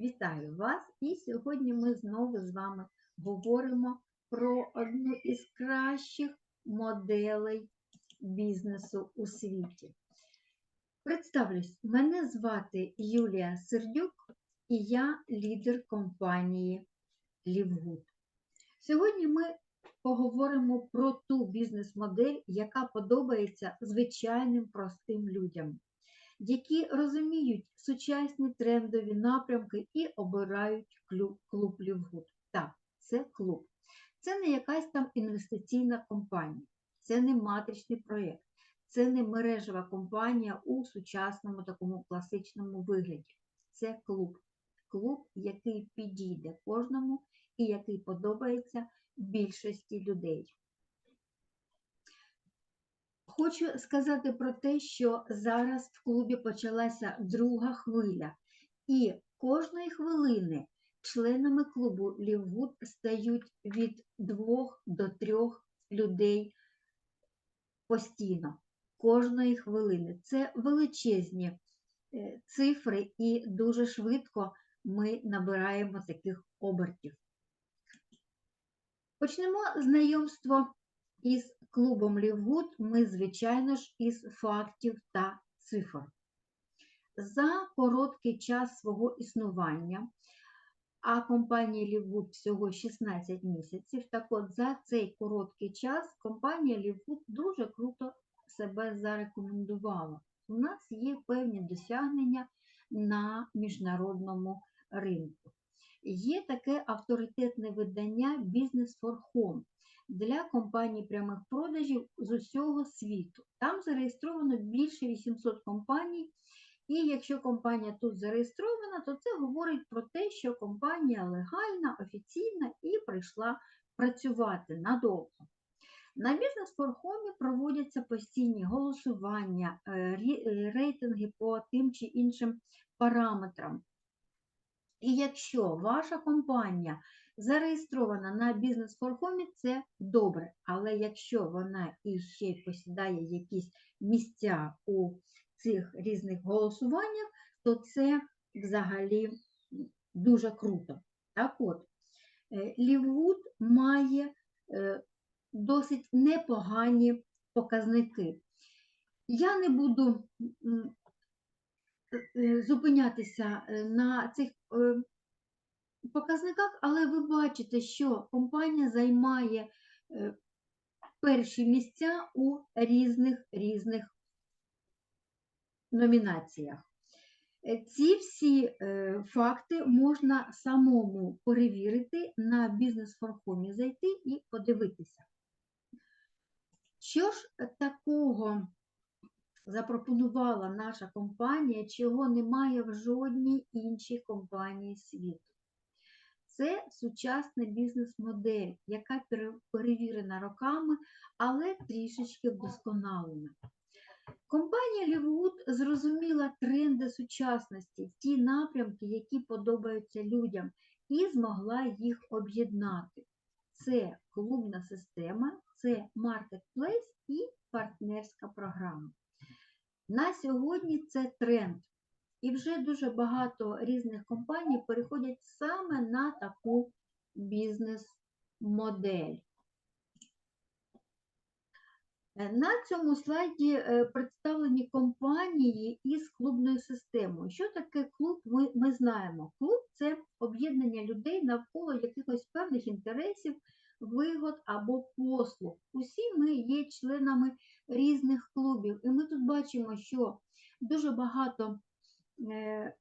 Вітаю вас! І сьогодні ми знову з вами говоримо про одну із кращих моделей бізнесу у світі. Представлюсь, мене звати Юлія Сердюк і я лідер компанії Лівгуд. Сьогодні ми поговоримо про ту бізнес-модель, яка подобається звичайним простим людям які розуміють сучасні трендові напрямки і обирають клуб, клуб Лівгуд. Так, це клуб. Це не якась там інвестиційна компанія, це не матричний проєкт, це не мережева компанія у сучасному такому класичному вигляді. Це клуб. Клуб, який підійде кожному і який подобається більшості людей. Хочу сказати про те, що зараз в клубі почалася друга хвиля, і кожної хвилини членами клубу Лівгуд стають від двох до трьох людей постійно. Кожної хвилини. Це величезні е, цифри, і дуже швидко ми набираємо таких обертів. Почнемо знайомство із клубом Лівгуд ми, звичайно ж, із фактів та цифр. За короткий час свого існування, а компанія Лівгуд всього 16 місяців, так от за цей короткий час компанія Лівгуд дуже круто себе зарекомендувала. У нас є певні досягнення на міжнародному ринку. Є таке авторитетне видання Business for Home для компаній прямих продажів з усього світу. Там зареєстровано більше 800 компаній, і якщо компанія тут зареєстрована, то це говорить про те, що компанія легальна, офіційна і прийшла працювати надовго. На бізнес-форхомі проводяться постійні голосування, е, е, рейтинги по тим чи іншим параметрам. І якщо ваша компанія зареєстрована на бізнес-форхомі, це добре. Але якщо вона іще посідає якісь місця у цих різних голосуваннях, то це взагалі дуже круто. Так от, е, Ліввуд має е, досить непогані показники. Я не буду зупинятися на цих показниках, але ви бачите, що компанія займає е, перші місця у різних різних номінаціях. Е, ці всі е, факти можна самому перевірити на бізнес-форхомі зайти і подивитися. Що ж такого запропонувала наша компанія, чого немає в жодній іншій компанії світу? Це сучасна бізнес-модель, яка перевірена роками, але трішечки вдосконалена. Компанія Лівгуд зрозуміла тренди сучасності, ті напрямки, які подобаються людям, і змогла їх об'єднати. Це клубна система, це маркетплейс і партнерська програма. На сьогодні це тренд. І вже дуже багато різних компаній переходять саме на таку бізнес-модель. Е, на цьому слайді е, представлені компанії із клубною системою. Що таке клуб, ми, ми знаємо. Клуб це об'єднання людей навколо якихось певних інтересів, вигод або послуг. Усі ми є членами різних клубів. І ми тут бачимо, що дуже багато Е,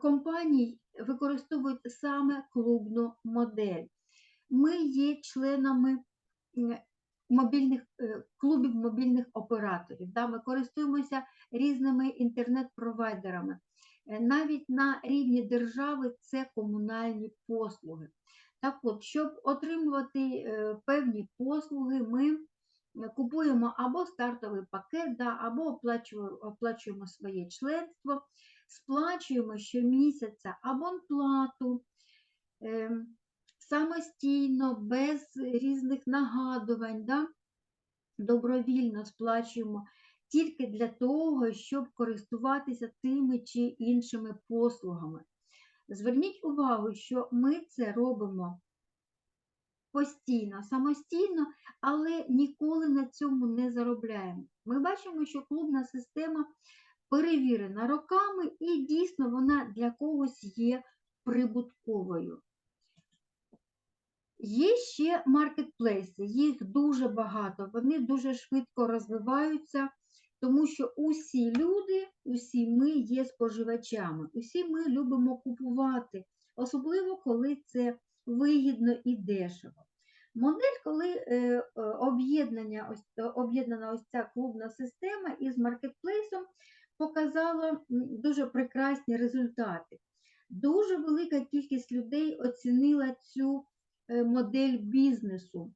компаній використовують саме клубну модель. Ми є членами мобільних, е, клубів мобільних операторів. Да? Ми користуємося різними інтернет-провайдерами. Е, навіть на рівні держави це комунальні послуги. Так от, щоб отримувати певні послуги, ми купуємо або стартовий пакет, да, або оплачуємо, оплачуємо своє членство, сплачуємо щомісяця абонплату е, самостійно, без різних нагадувань, да, добровільно сплачуємо тільки для того, щоб користуватися тими чи іншими послугами. Зверніть увагу, що ми це робимо постійно, самостійно, але ніколи на цьому не заробляємо. Ми бачимо, що клубна система перевірена роками і дійсно вона для когось є прибутковою. Є ще маркетплейси, їх дуже багато, вони дуже швидко розвиваються, тому що усі люди, усі ми є споживачами, усі ми любимо купувати, особливо коли це вигідно і дешево. Модель, коли е, е, е, об'єднана ось ця клубна система із маркетплейсом, показала дуже прекрасні результати. Дуже велика кількість людей оцінила цю модель бізнесу.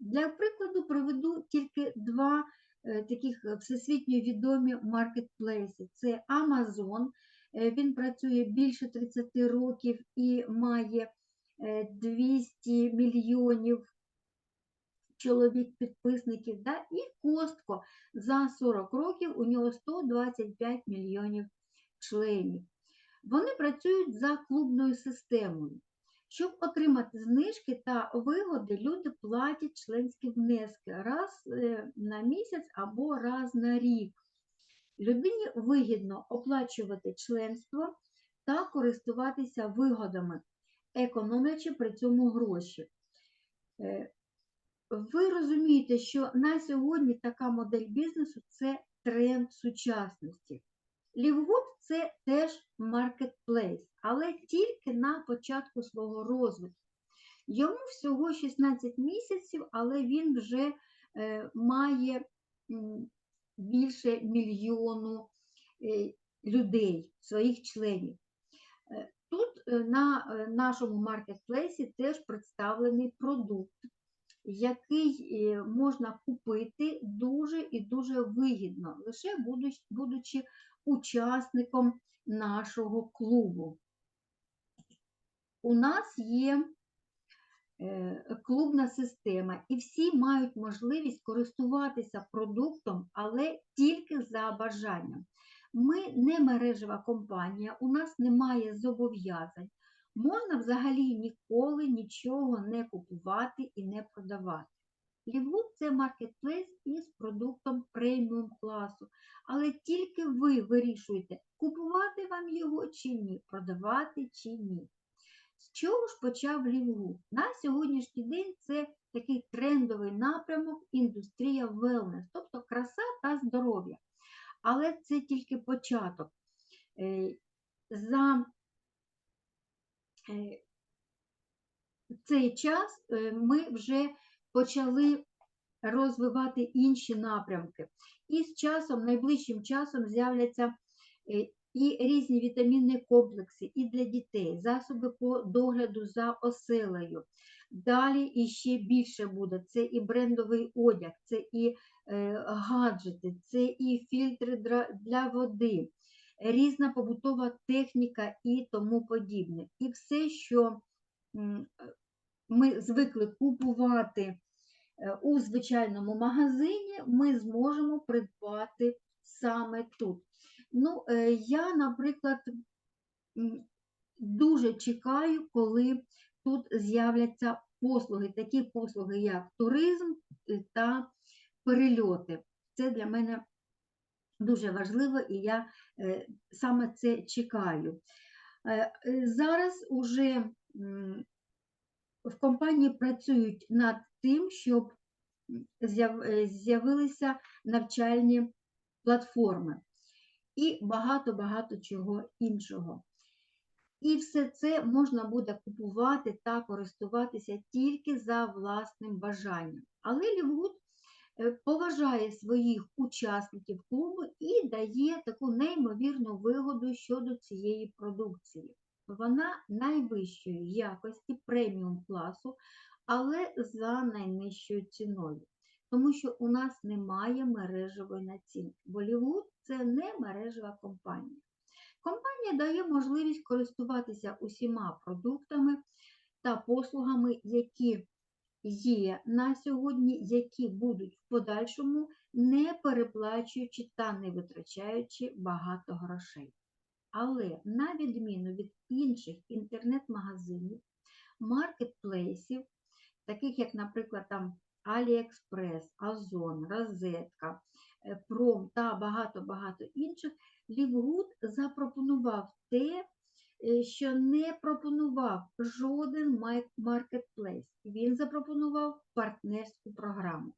Для прикладу приведу тільки два таких е, всесвітньо відомі маркетплейси. Це Amazon, е, він працює більше 30 років і має е, 200 мільйонів чоловік підписників, да? і Костко за 40 років у нього 125 мільйонів членів. Вони працюють за клубною системою. Щоб отримати знижки та вигоди, люди платять членські внески раз е, на місяць або раз на рік. Людині вигідно оплачувати членство та користуватися вигодами, економлячи при цьому гроші. Е, Ви розумієте, що на сьогодні така модель бізнесу це тренд сучасності. Лівгуд це теж маркетплейс, але тільки на початку свого розвитку. Йому всього 16 місяців, але він вже е, має більше мільйону е, людей, своїх членів. Е, Тут е, на е, нашому маркетплейсі теж представлений продукт, який можна купити дуже і дуже вигідно, лише будучи учасником нашого клубу. У нас є е, клубна система, і всі мають можливість користуватися продуктом, але тільки за бажанням. Ми не мережева компанія, у нас немає зобов'язань. Можна взагалі ніколи нічого не купувати і не продавати. Лівгуд це маркетплейс із продуктом преміум класу, але тільки ви вирішуєте, купувати вам його чи ні, продавати чи ні. З чого ж почав Лівгуд? На сьогоднішній день це такий трендовий напрямок індустрія wellness, тобто краса та здоров'я. Але це тільки початок. Е, За е, цей час е, ми вже почали розвивати інші напрямки. І з часом, найближчим часом з'являться е, і різні вітамінні комплекси і для дітей, засоби по догляду за оселею. Далі іще більше буде. Це і брендовий одяг, це і е, гаджети, це і фільтри дра- для води, різна побутова техніка і тому подібне. І все, що ми звикли купувати у звичайному магазині, ми зможемо придбати саме тут. Ну, е, я, наприклад, дуже чекаю, коли тут з'являться послуги, такі послуги, як туризм е, та перельоти. Це для мене дуже важливо, і я е, саме це чекаю. Е, е, Зараз уже в компанії працюють над тим, щоб е, з'явилися навчальні платформи і багато-багато чого іншого. І все це можна буде купувати та користуватися тільки за власним бажанням. Але Лівгуд е, поважає своїх учасників клубу і дає таку неймовірну вигоду щодо цієї продукції. Вона найвищої якості преміум класу, але за найнижчою ціною. Тому що у нас немає мережевої націнки. Болівуд це не мережева компанія. Компанія дає можливість користуватися усіма продуктами та послугами, які є на сьогодні, які будуть в подальшому, не переплачуючи та не витрачаючи багато грошей. Але на відміну від інших інтернет-магазинів, маркетплейсів, таких як, наприклад, там AliExpress, Озон, Розетка, е, Пром та багато-багато інших, Лівгуд запропонував те, е, що не пропонував жоден маркетплейс. Він запропонував партнерську програму.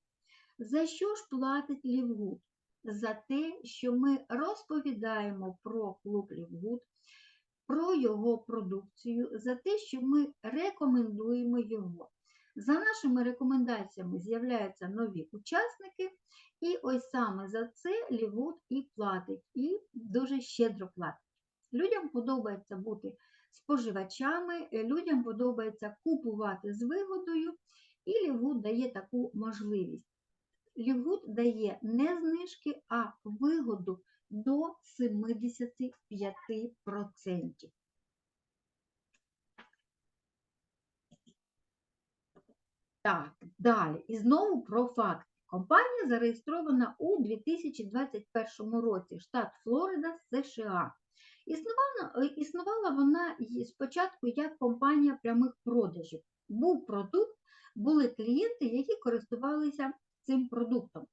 За що ж платить Лівгуд? За те, що ми розповідаємо про клуб Лівгуд, про його продукцію, за те, що ми рекомендуємо його. За нашими рекомендаціями з'являються нові учасники, і ось саме за це Лівуд і платить, і дуже щедро платить. Людям подобається бути споживачами, людям подобається купувати з вигодою, і Лівуд дає таку можливість. Лівуд дає не знижки, а вигоду до 75%. Так, далі. І знову про факти. Компанія зареєстрована у 2021 році, штат Флорида, США. Існувала, е, існувала вона спочатку як компанія прямих продажів. Був продукт, були клієнти, які користувалися цим продуктом.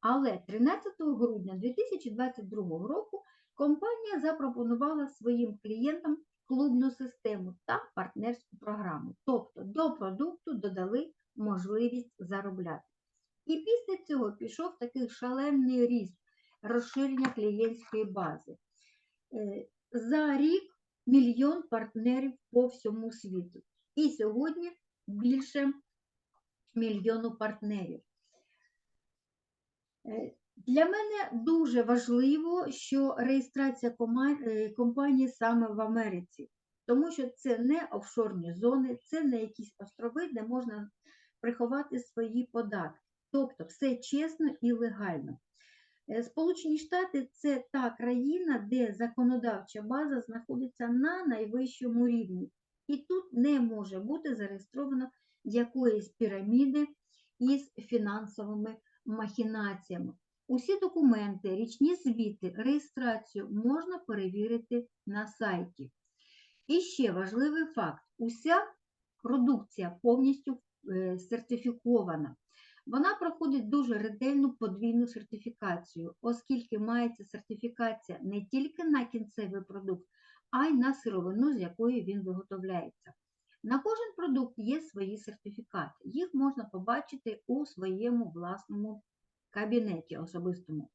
Але 13 грудня 2022 року компанія запропонувала своїм клієнтам клубну систему та партнерську програму. Тобто до продукту додали можливість заробляти. І після цього пішов такий шалений ріст розширення клієнтської бази. Е, За рік мільйон партнерів по всьому світу. І сьогодні більше мільйону партнерів. Е, Для мене дуже важливо, що реєстрація е, компанії саме в Америці, тому що це не офшорні зони, це не якісь острови, де можна приховати свої податки. Тобто все чесно і легально. Е, Сполучені Штати це та країна, де законодавча база знаходиться на найвищому рівні. І тут не може бути зареєстровано якоїсь піраміди із фінансовими махінаціями. Усі документи, річні звіти, реєстрацію можна перевірити на сайті. І ще важливий факт: уся продукція повністю сертифікована. Вона проходить дуже ретельну подвійну сертифікацію, оскільки мається сертифікація не тільки на кінцевий продукт, а й на сировину, з якої він виготовляється. На кожен продукт є свої сертифікати. Їх можна побачити у своєму власному кабінеті особистому.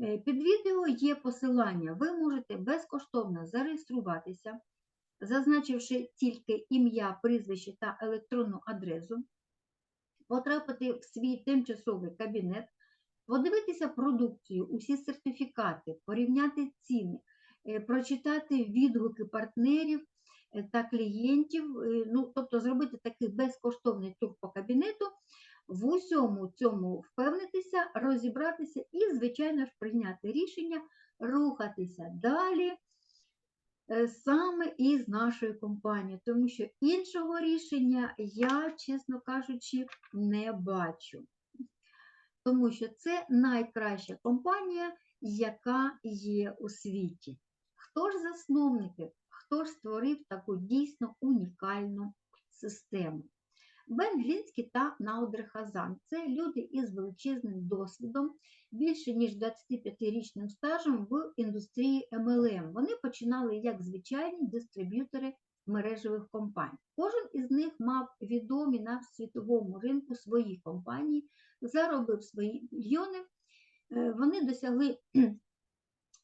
Е, Під відео є посилання. Ви можете безкоштовно зареєструватися, зазначивши тільки ім'я, прізвище та електронну адресу, потрапити в свій тимчасовий кабінет, подивитися продукцію, усі сертифікати, порівняти ціни, е, прочитати відгуки партнерів е, та клієнтів, е, ну, тобто зробити такий безкоштовний тур по кабінету, в усьому цьому впевнитися, розібратися і, звичайно ж, прийняти рішення рухатися далі саме із нашою компанією, тому що іншого рішення я, чесно кажучи, не бачу. Тому що це найкраща компанія, яка є у світі. Хто ж засновники, хто ж створив таку дійсно унікальну систему? Бен Глінський та Наудер Хазан це люди із величезним досвідом, більше ніж 25-річним стажем в індустрії MLM. Вони починали як звичайні дистриб'ютори мережевих компаній. Кожен із них мав відомі на світовому ринку свої компанії, заробив свої мільйони. Е, Вони досягли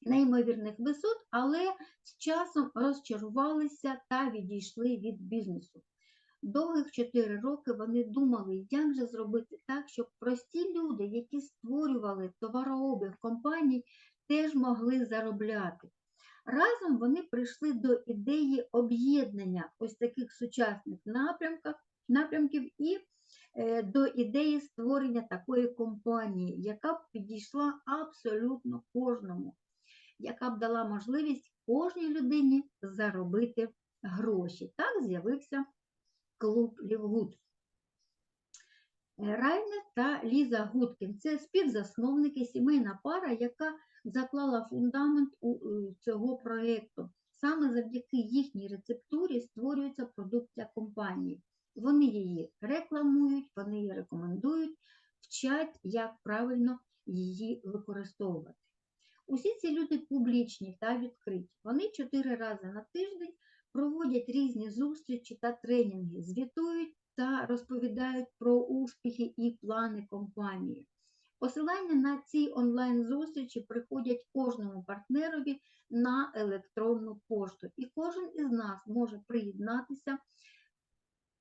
неймовірних висот, але з часом розчарувалися та відійшли від бізнесу. Довгих 4 роки вони думали, як же зробити так, щоб прості люди, які створювали товарообіг компаній, теж могли заробляти. Разом вони прийшли до ідеї об'єднання ось таких сучасних напрямків і е, до ідеї створення такої компанії, яка б підійшла абсолютно кожному, яка б дала можливість кожній людині заробити гроші. Так з'явився клуб Лівгуд. Райнер та Ліза Гудкін це співзасновники, сімейна пара, яка заклала фундамент у е, цього проєкту. Саме завдяки їхній рецептурі створюється продукція компанії. Вони її рекламують, вони її рекомендують, вчать, як правильно її використовувати. Усі ці люди публічні та відкриті. Вони чотири рази на тиждень проводять різні зустрічі та тренінги, звітують та розповідають про успіхи і плани компанії. Посилання на ці онлайн-зустрічі приходять кожному партнерові на електронну пошту, і кожен із нас може приєднатися,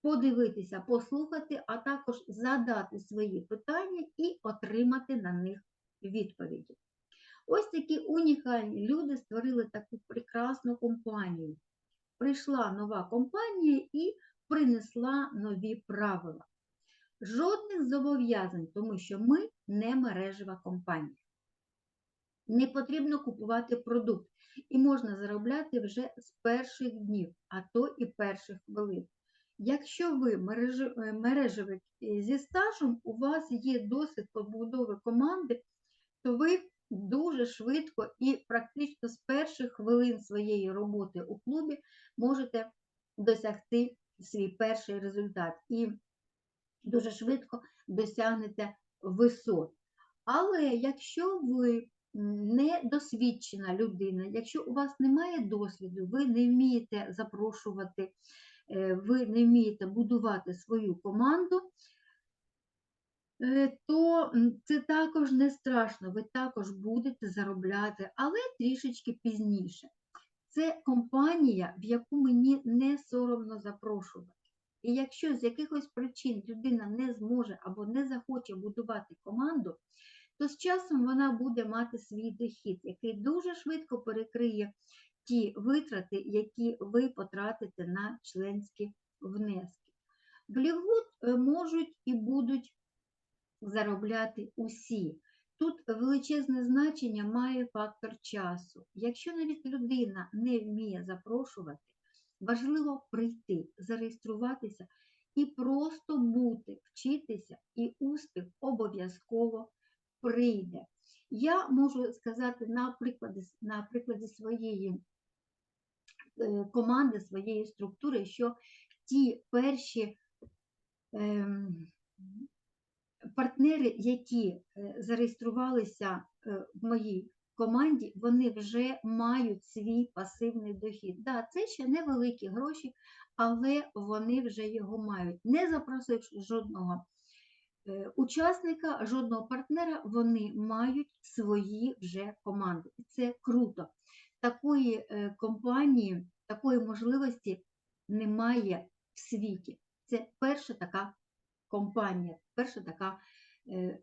подивитися, послухати, а також задати свої питання і отримати на них відповіді. Ось такі унікальні люди створили таку прекрасну компанію. Прийшла нова компанія і принесла нові правила. Жодних зобов'язань, тому що ми не мережева компанія. Не потрібно купувати продукт, і можна заробляти вже з перших днів, а то і перших хвилин. Якщо ви е, мережевик е, зі стажем, у вас є досвід побудови команди, то ви дуже швидко і практично з перших хвилин своєї роботи у клубі можете досягти свій перший результат і дуже швидко досягнете висот. Але якщо ви не досвідчена людина, якщо у вас немає досвіду, ви не вмієте запрошувати, е, ви не вмієте будувати свою команду, то це також не страшно, ви також будете заробляти, але трішечки пізніше. Це компанія, в яку мені не соромно запрошувати. І якщо з якихось причин людина не зможе або не захоче будувати команду, то з часом вона буде мати свій дохід, який дуже швидко перекриє ті витрати, які ви потратите на членські внески. В Лівгуд е, можуть і будуть заробляти усі. Тут величезне значення має фактор часу. Якщо навіть людина не вміє запрошувати, важливо прийти, зареєструватися і просто бути, вчитися, і успіх обов'язково прийде. Я можу сказати на прикладі, на прикладі своєї е, команди, своєї структури, що ті перші ем, партнери, які е, зареєструвалися е, в моїй команді, вони вже мають свій пасивний дохід. Да, це ще невеликі гроші, але вони вже його мають. Не запросивши жодного е, учасника, жодного партнера, вони мають свої вже команди. Це круто. Такої компанії, такої можливості немає в світі. Це перша така компанія, перша така е,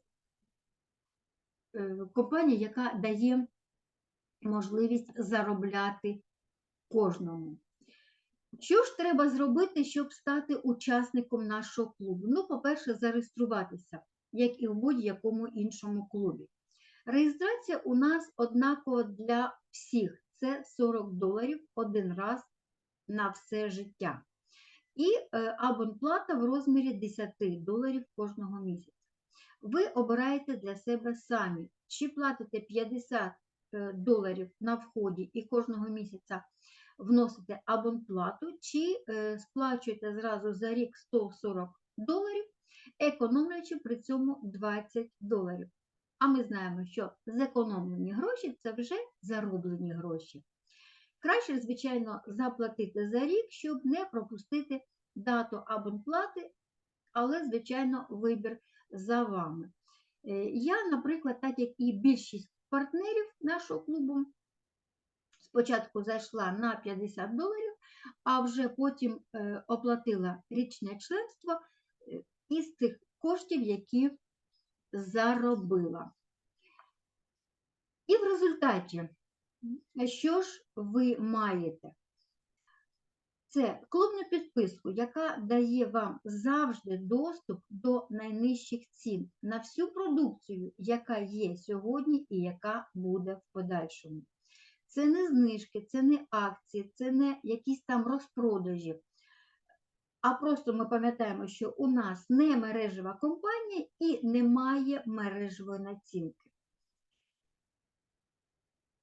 е, компанія, яка дає можливість заробляти кожному. Що ж треба зробити, щоб стати учасником нашого клубу? Ну, по-перше, зареєструватися, як і в будь-якому іншому клубі. Реєстрація у нас однакова для всіх. Це 40 доларів один раз на все життя. І е, абонплата в розмірі 10 доларів кожного місяця. Ви обираєте для себе самі, чи платите 50 е, доларів на вході і кожного місяця вносите абонплату, чи е, сплачуєте зразу за рік 140 доларів, економлюючи при цьому 20 доларів. А ми знаємо, що зекономлені гроші це вже зароблені гроші. Краще, звичайно, заплатити за рік, щоб не пропустити дату абонплати, але, звичайно, вибір за вами. Е, Я, наприклад, так як і більшість партнерів нашого клубу, спочатку зайшла на 50 доларів, а вже потім е, оплатила річне членство е, із тих коштів, які заробила. І в результаті, що ж ви маєте? Це клубну підписку, яка дає вам завжди доступ до найнижчих цін на всю продукцію, яка є сьогодні і яка буде в подальшому. Це не знижки, це не акції, це не якісь там розпродажі. а просто ми пам'ятаємо, що у нас не мережева компанія і немає мережевої націнки.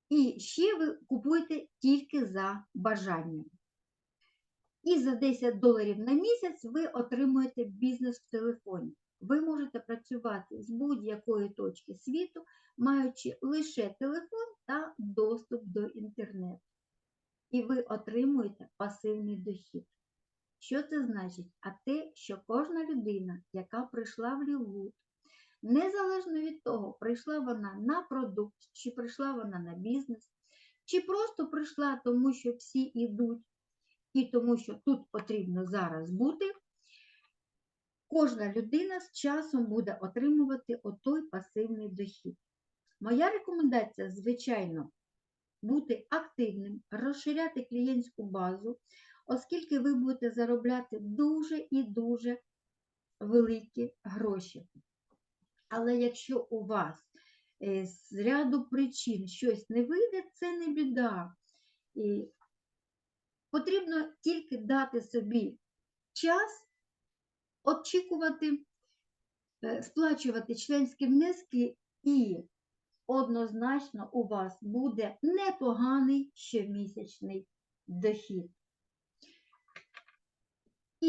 І ще ви купуєте тільки за бажанням. І за 10 доларів на місяць ви отримуєте бізнес в телефоні. Ви можете працювати з будь-якої точки світу, маючи лише телефон та доступ до інтернету. І ви отримуєте пасивний дохід. Що це значить? А те, що кожна людина, яка прийшла в Лівгуд, незалежно від того, прийшла вона на продукт, чи прийшла вона на бізнес, чи просто прийшла, тому що всі йдуть, і тому що тут потрібно зараз бути, кожна людина з часом буде отримувати отой пасивний дохід. Моя рекомендація, звичайно, бути активним, розширяти клієнтську базу, оскільки ви будете заробляти дуже і дуже великі гроші. Але якщо у вас е, з ряду причин щось не вийде, це не біда. І потрібно тільки дати собі час очікувати, е, сплачувати членські внески, і однозначно у вас буде непоганий щомісячний дохід.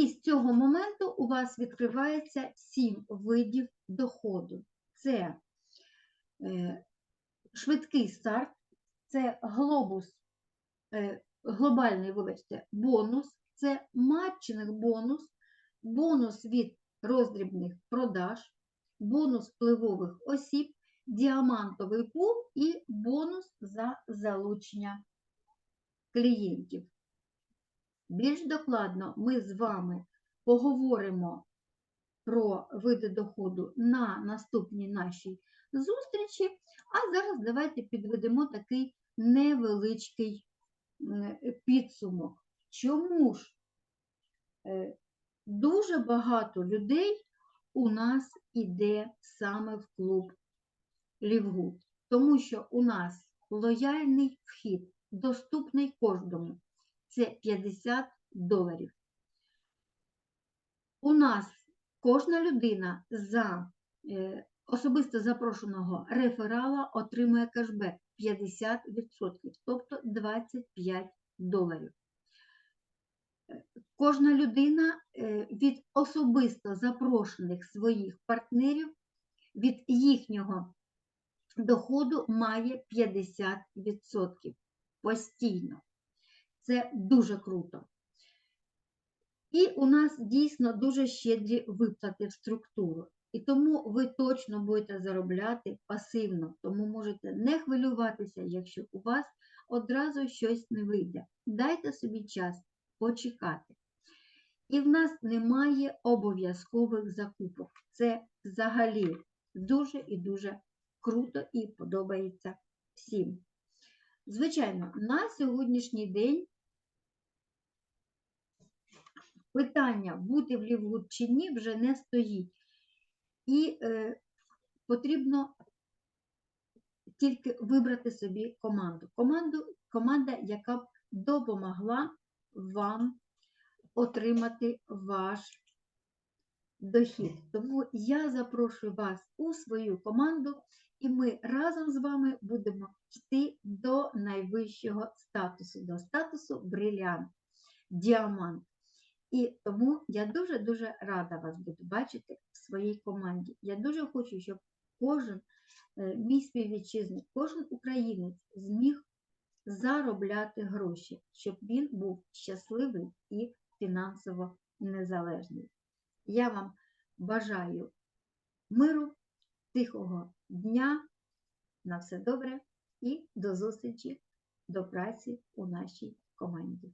І з цього моменту у вас відкривається сім видів доходу. Це е, швидкий старт, це глобус, е, глобальний, вибачте, бонус, це матчинг бонус, бонус від роздрібних продаж, бонус впливових осіб, діамантовий пул і бонус за залучення клієнтів. Більш докладно ми з вами поговоримо про види доходу на наступній нашій зустрічі, а зараз давайте підведемо такий невеличкий підсумок. Чому ж е, дуже багато людей у нас іде саме в клуб Лівгуд? Тому що у нас лояльний вхід, доступний кожному це 50 доларів. У нас кожна людина за е, особисто запрошеного реферала отримує кешбек 50%, тобто 25 доларів. Е, Кожна людина е, від особисто запрошених своїх партнерів від їхнього доходу має 50% постійно. Це дуже круто. І у нас дійсно дуже щедрі виплати в структуру. І тому ви точно будете заробляти пасивно, тому можете не хвилюватися, якщо у вас одразу щось не вийде. Дайте собі час почекати. І в нас немає обов'язкових закупок. Це взагалі дуже і дуже круто і подобається всім. Звичайно, на сьогоднішній день питання бути в Лівгуд чи ні вже не стоїть. І е, потрібно тільки вибрати собі команду. команду. Команда, яка б допомогла вам отримати ваш дохід. Тому я запрошую вас у свою команду, і ми разом з вами будемо йти до найвищого статусу, до статусу бриліант, діамант. І тому я дуже-дуже рада вас буду бачити в своїй команді. Я дуже хочу, щоб кожен е, мій співвітчизник, кожен українець зміг заробляти гроші, щоб він був щасливий і фінансово незалежний. Я вам бажаю миру, тихого дня, на все добре і до зустрічі, до праці у нашій команді.